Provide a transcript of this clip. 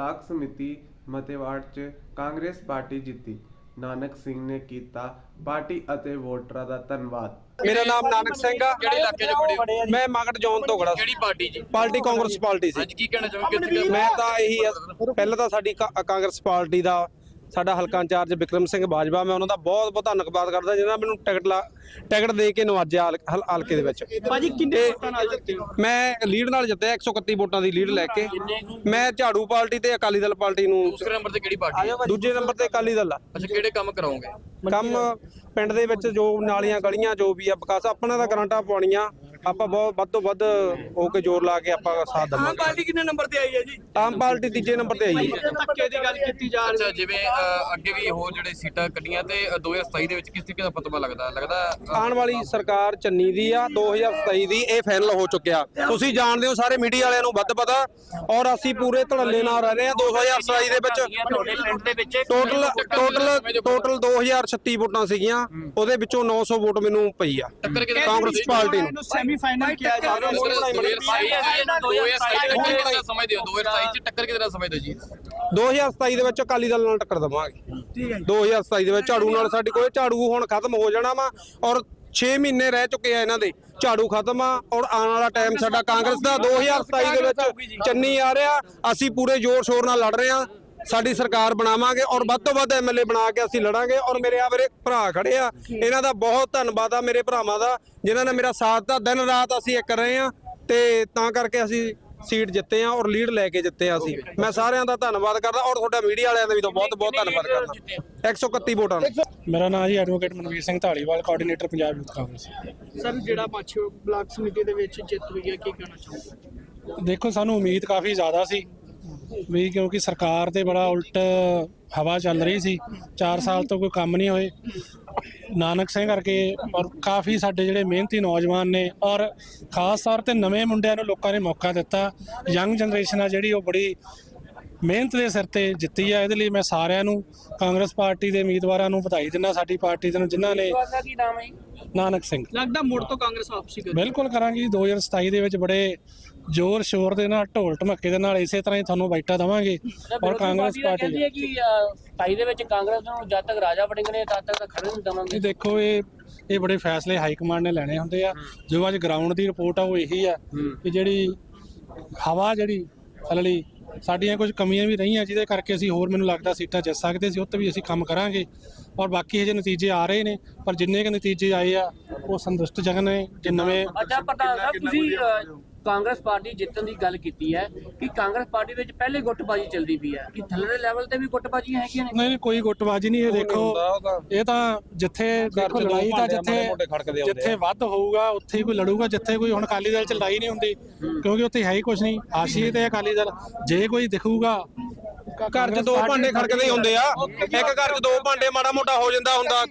Block ਸਮਿਤੀ ਮਤੇਵਾੜ 'ਚ Congress party ਜਿੱਤੀ। ਨਾਨਕ ਸਿੰਘ ਨੇ ਕੀਤਾ ਪਾਰਟੀ ਅਤੇ ਵੋਟਰਾਂ ਦਾ ਧੰਨਵਾਦ। ਮੇਰਾ ਨਾਮ ਨਾਨਕ ਸਿੰਘ ਆ। ਕਿਹੜੇ ਇਲਾਕੇ 'ਚ ਬੜੇ ਹੋ? ਮੈਂ ਮਗਟ ਜੋਨ ਤੋਂ ਖੜਾ ਕਿਹੜੀ ਪਾਰਟੀ ਜੀ? ਪਾਰਟੀ ਕਾਂਗਰਸ ਪਾਰਟੀ ਸੀ। ਅੱਜ ਕੀ ਕਹਿਣਾ ਚਾਹੋਗੇ? ਮੈਂ ਤਾਂ ਇਹੀ ਆ। ਪਹਿਲਾਂ ਤਾਂ ਸਾਡੀ ਕਾ- ਕਾਂਗਰਸ ਪਾਰਟੀ ਦਾ ਸਾਡਾ ਹਲਕਾ ਇੰਚਾਰਜ ਵਿਕਰਮ ਸਿੰਘ ਬਾਜਵਾ ਮੈਂ ਉਹਨਾਂ ਦਾ ਬਹੁਤ ਬਹੁਤ ਧੰਨਵਾਦ ਕਰਦਾ ਜਿਹਨਾਂ ਨੇ ਮੈਨੂੰ ਟਿਕਟ ਲਾ ਟਿਕਟ ਦੇ ਕੇ ਨਵਾਜਿਆ ਹਲ- ਹਲ- ਹਲਕੇ ਦੇ ਵਿੱਚ। ਭਾਜੀ ਕਿੰਨੇ ਵੋਟਾਂ ਨਾਲ ਜਿੱਤੇ ਹੋ? ਮੈਂ ਲੀਡ ਨਾਲ ਜਿੱਤਿਆ 131 ਵੋਟਾਂ ਦੀ ਲੀਡ ਲੈ ਕੇ। ਮੈਂ ਝਾੜੂ ਪਾਰਟੀ ਤੇ ਅਕਾਲੀ ਦਲ ਪਾਰਟੀ ਨੂੰ ਦੂਸਰੇ ਨੰਬਰ ਤੇ ਕਿਹੜੀ ਪਾਰਟੀ? ਦੂਜੇ ਨੰਬਰ ਤੇ ਅਕਾਲੀ ਦਲ ਆ। ਅੱਛਾ ਕਿਹੜੇ ਕੰਮ ਕਰਾਓਗੇ? ਕੰਮ ਪਿੰਡ ਦੇ ਵਿੱਚ ਜੋ ਨਾਲੀਆਂ ਗਲੀਆਂ ਜੋ ਵੀ ਆ ਵਿਕਾਸ ਆਪਣਾ ਦਾ ਗਰੰਟਾਂ ਪਾਉਣੀਆਂ। ਆਪਾਂ ਬਹੁਤ ਵੱਧ ਤੋਂ ਵੱਧ ਹੋ ਕੇ ਜ਼ੋਰ ਲਾ ਕੇ ਆਪਾਂ ਸਾਥ ਆਮ ਦੇਵਾਂਗੇ। ਪਾਰਟੀ ਕਿੰਨੇ ਨੰਬਰ ਤੇ ਆਈ ਹੈ ਜੀ? ਆਮ ਪਾਰਟੀ ਤੀਜੇ ਨੰਬਰ ਤੇ ਆਈ ਹੈ। ਧੱਕੇ ਦੀ ਗੱਲ ਕੀਤੀ ਜਾ ਰਹੀ ਅੱਛਾ ਹੈ ਜਿਵੇਂ ਅ, ਅੱਗੇ ਵੀ ਹੋਰ ਜਿਹੜੇ ਸੀਟਾਂ ਕੱਢੀਆਂ ਤੇ ਅ, 2027 ਦੇ ਵਿੱਚ ਕਿਸ ਤਰੀਕੇ ਦਾ ਫਤਵਾ ਲੱਗਦਾ? ਲੱਗਦਾ ਅ, ਆਉਣ ਵਾਲੀ ਸਰਕਾਰ ਚੰਨੀ ਦੀ ਆ 2027 ਦੀ ਇਹ ਫਾਈਨਲ ਹੋ ਚੁੱਕਿਆ। ਤੁਸੀਂ ਜਾਣਦੇ ਹੋ ਸਾਰੇ ਮੀਡੀਆ ਵਾਲਿਆਂ ਨੂੰ ਵੱਧ ਪਤਾ ਔਰ ਅਸੀਂ ਪੂਰੇ ਧੜੱਲੇ ਨਾਲ ਰਹਿ ਰਹੇ ਹਾਂ। 2027 ਦੇ ਵਿੱਚ ਤੁਹਾਡੇ ਪਿੰਡ ਦੇ ਵਿੱਚ ਟੋਟਲ ਟੋਟਲ ਟੋਟਲ 2036 ਵੋਟਾਂ ਸੀਗੀਆਂ। ਉਹਦੇ ਵਿੱਚੋਂ 900 ਵੋਟ ਮੈਨੂੰ ਪਈ ਆ ਟੱਕਰ ਕਿਹਦੇ ਨਾਲ ਕਾਂਗਰਸ? ਪਾਰਟੀ ਨੂੰ। ਸੈਮੀਫਾਈਨਲ ਕਿਹਾ ਜਾ ਰਿਹਾ। ਦੋ ਹਜ਼ਾਰ ਸਤਾਈ ਚ- ਦੋ ਹਜ਼ਾਰ ਸਤਾਈ ਚ ਟੱਕਰ ਕਿਹਦੇ ਨਾਲ ਸਮਝਦੇ ਹੋ 2027 ਚ ਟੱਕਰ ਕਿਹਦੇ ਨਾਲ ਸਮਝਦੇ ਹੋ ਜੀ? 2027 ਦੇ ਵਿੱਚ ਅਕਾਲੀ ਦਲ ਨਾਲ ਟੱਕਰ ਦਵਾਂਗੇ। ਠੀਕ ਹੈ 2027 ਦੇ ਵਿੱਚ ਝਾੜੂ ਨਾਲ ਸਾਡੀ ਕੋਈ ਝਾੜੂ ਹੁਣ ਖਤਮ ਹੋ ਜਾਣਾ ਵਾ ਔਰ 6 ਮਹੀਨੇ ਰਹਿ ਚੁੱਕੇ ਆ ਇਹਨਾਂ ਦੇ। ਝਾੜੂ ਖਤਮ ਆ ਔਰ ਆਉਣ ਵਾਲਾ ਟਾਈਮ ਸਾਡਾ ਕਾਂਗਰਸ ਦਾ। 2027 ਦੇ ਵਿੱਚ ਚੰਨੀ ਆ ਰਿਹਾ। ਅਸੀਂ ਪੂਰੇ ਜ਼ੋਰ ਸ਼ੋਰ ਨਾਲ ਲੜ ਰਹੇ ਆ ਸਾਡੀ ਸਰਕਾਰ ਬਣਾਵਾਂਗੇ ਔਰ ਵੱਧ ਤੋਂ ਵੱਧ ਐਮਐਲਏ ਬਣਾ ਕੇ ਅਸੀਂ ਲੜਾਂਗੇ ਔਰ ਮੇਰੇ ਆ ਮੇਰੇ ਭਰਾ ਖੜੇ ਆ। ਇਹਨਾਂ ਦਾ ਬਹੁਤ ਧੰਨਵਾਦ ਆ ਮੇਰੇ ਭਰਾਵਾਂ ਦਾ ਜਿਨ੍ਹਾਂ ਨੇ ਮੇਰਾ ਸਾਥ ਦਿੱਤਾ। ਦਿਨ ਰਾਤ ਅਸੀਂ ਇਹ ਕਰ ਰਹੇ ਆ ਤੇ ਤਾਂ ਕਰਕੇ ਅਸੀਂ ਸੀਟ ਜਿੱਤੇ ਆ ਔਰ ਲੀਡ ਲੈ ਕੇ ਜਿੱਤੇ ਆ ਅਸੀਂ। ਮੈਂ ਸਾਰਿਆਂ ਦਾ ਧੰਨਵਾਦ ਕਰਦਾ ਔਰ ਤੁਹਾਡਾ ਮੀਡੀਆ ਵਾਲਿਆਂ ਦਾ ਵੀ ਤਾਂ ਬਹੁਤ ਬਹੁਤ ਧੰਨਵਾਦ ਕਰਦਾ। 131 ਵੋਟਾਂ ਨਾਲ ਮੇਰਾ ਨਾਮ ਜੀ advocate Manvir Singh Dhaliwal coordinator Punjab youth Congress. Sir ਜਿਹੜਾ ਪਾਛੋ ਬਲਾਕ ਸਮਿਤੀ ਦੇ ਵਿੱਚ ਜਿੱਤ ਹੋਈ ਹੈ ਕੀ ਕਹਿਣਾ ਚਾਹੋਗੇ? ਦੇਖੋ ਸਾਨੂੰ ਉਮੀਦ ਕਾਫੀ ਜ਼ਿਆਦਾ ਸੀ। ਵੀ ਕਿਉਂਕਿ ਸਰਕਾਰ ਤੇ ਬੜਾ ਉਲਟ ਹਵਾ ਚੱਲ ਰਹੀ ਸੀ 4 ਸਾਲ ਤੋਂ ਕੋਈ ਕੰਮ ਨਹੀਂ ਹੋਏ। ਨਾਨਕ ਸਿੰਘ ਕਰਕੇ ਔਰ ਕਾਫੀ ਸਾਡੇ ਜਿਹੜੇ ਮਿਹਨਤੀ ਨੌਜਵਾਨ ਨੇ ਔਰ ਖਾਸ ਤੌਰ ਤੇ ਨਵੇਂ ਮੁੰਡਿਆਂ ਨੂੰ ਲੋਕਾਂ ਨੇ ਮੌਕਾ ਦਿੱਤਾ। ਯੰਗ ਜਨਰੇਸ਼ਨ ਆ ਜਿਹੜੀ ਉਹ ਬੜੀ ਮਿਹਨਤ ਦੇ ਸਿਰ ਤੇ ਜਿੱਤੀ ਆ ਇਹਦੇ ਲਈ ਮੈਂ ਸਾਰਿਆਂ ਨੂੰ ਕਾਂਗਰਸ ਪਾਰਟੀ ਦੇ ਉਮੀਦਵਾਰਾਂ ਨੂੰ ਵਧਾਈ ਦਿੰਦਾ ਸਾਡੀ ਪਾਰਟੀ ਦੇ ਨੂੰ ਜਿਨ੍ਹਾਂ ਨੇ ਨਾਨਕ ਸਿੰਘ। ਲੱਗਦਾ ਮੁੜ ਤੋਂ ਕਾਂਗਰਸ ਵਾਪਸੀ ਕਰੇ। ਬਿਲਕੁਲ ਕਰਾਂਗੇ ਜੀ 2027 ਦੇ ਵਿੱਚ ਬੜੇ ਜ਼ੋਰ ਸ਼ੋਰ ਦੇ ਨਾਲ ਢੋਲ ਢਮੱਕੇ ਦੇ ਨਾਲ ਇਸੇ ਤਰ੍ਹਾਂ ਹੀ ਤੁਹਾਨੂੰ ਬਾਈਟਾ ਦਵਾਂਗੇ ਔਰ ਕਾਂਗਰਸ ਪਾਰਟੀ ਕਹਿੰਦੀ ਹੈ ਕਿ ਸਤਾਈ ਦੇ ਵਿੱਚ ਕਾਂਗਰਸ ਨੂੰ ਜਦ ਤੱਕ ਰਾਜਾ ਵੜਿੰਗ ਨੇ ਤਦ ਤੱਕ ਤਾਂ ਖੜੇ ਨਹੀਂ ਦਵਾਂਗੇ। ਦੇਖੋ ਇਹ ਇਹ ਬੜੇ ਫੈਸਲੇ ਹਾਈ ਕਮਾਂਡ ਨੇ ਲੈਣੇ ਹੁੰਦੇ ਆ। ਜੋ ਅੱਜ ਗਰਾਊਂਡ ਦੀ ਰਿਪੋਰਟ ਆ ਉਹ ਇਹੀ ਆ ਕਿ ਜਿਹੜੀ ਹਵਾ ਜਿਹੜੀ ਚੱਲਣੀ ਸਾਡੀਆਂ ਕੁਝ ਕਮੀਆਂ ਵੀ ਰਹੀਆਂ ਜਿਹਦੇ ਕਰਕੇ ਅਸੀਂ ਹੋਰ ਮੈਨੂੰ ਲੱਗਦਾ ਸੀਟਾਂ ਜਿੱਤ ਸਕਦੇ ਸੀ ਉੱਤੇ ਵੀ ਅਸੀਂ ਕੰਮ ਕਰਾਂਗੇ। ਔਰ ਬਾਕੀ ਇਹ ਨਤੀਜੇ ਆ ਰਹੇ ਨੇ, ਪਰ ਜਿੰਨੇ ਕੁ ਨਤੀਜੇ ਆਏ ਆ, ਉਹ ਸੰਤੁਸ਼ਟ ਸੰਤੁਸ਼ਟਜਨਕ ਨੇ, ਜੇ ਨਵੇਂ ਅੱਛਾ, ਪ੍ਰਧਾਨ ਸਾਹਿਬ, ਤੁਸੀਂ ਕਾਂਗਰਸ ਪਾਰਟੀ ਜਿੱਤਣ ਦੀ ਗੱਲ ਕੀਤੀ ਹੈ ਕਿ ਕਾਂਗਰਸ ਪਾਰਟੀ ਵਿੱਚ ਪਹਿਲੇ ਗੁੱਟਬਾਜੀ ਚੱਲਦੀ ਪਈ ਹੈ। ਕਿ ਥੱਲੇ ਲੈਵਲ ਤੇ ਵੀ ਗੁੱਟਬਾਜੀਆਂ ਹੈਗੀਆਂ ਨੇ? ਨਹੀਂ ਨਹੀਂ ਕੋਈ ਗੁੱਟਬਾਜੀ ਨਹੀਂ ਇਹ ਦੇਖੋ ਇਹ ਤਾਂ ਜਿੱਥੇ ਦੇਖੋ ਲੜਾਈ ਤਾਂ ਜਿੱਥੇ ਜਿੱਥੇ ਵੱਧ ਹੋਊਗਾ ਉੱਥੇ ਹੀ ਕੋਈ ਲੜੂਗਾ ਜਿੱਥੇ ਕੋਈ ਹੁਣ ਅਕਾਲੀ ਦਲ ਚ ਲੜਾਈ ਨਹੀਂ ਹੁੰਦੀ ਕਿਉਂਕਿ ਉੱਥੇ ਹੈ ਹੀ ਕੁਝ ਨਹੀਂ। ਆਸ਼ੀ ਤੇ ਅਕਾਲੀ ਦਲ ਜੇ ਕੋਈ ਦਿਖੂਗਾ ਘਰ 'ਚ ਦੋ ਭਾਂਡੇ ਖੜਕਦੇ ਹੀ ਹੁੰਦੇ ਆ। ਇੱਕ ਘਰ 'ਚ ਦੋ ਭਾਂਡੇ ਮਾੜਾ ਮੋਟਾ ਹੋ ਜਾਂਦਾ ਹੁੰਦਾ।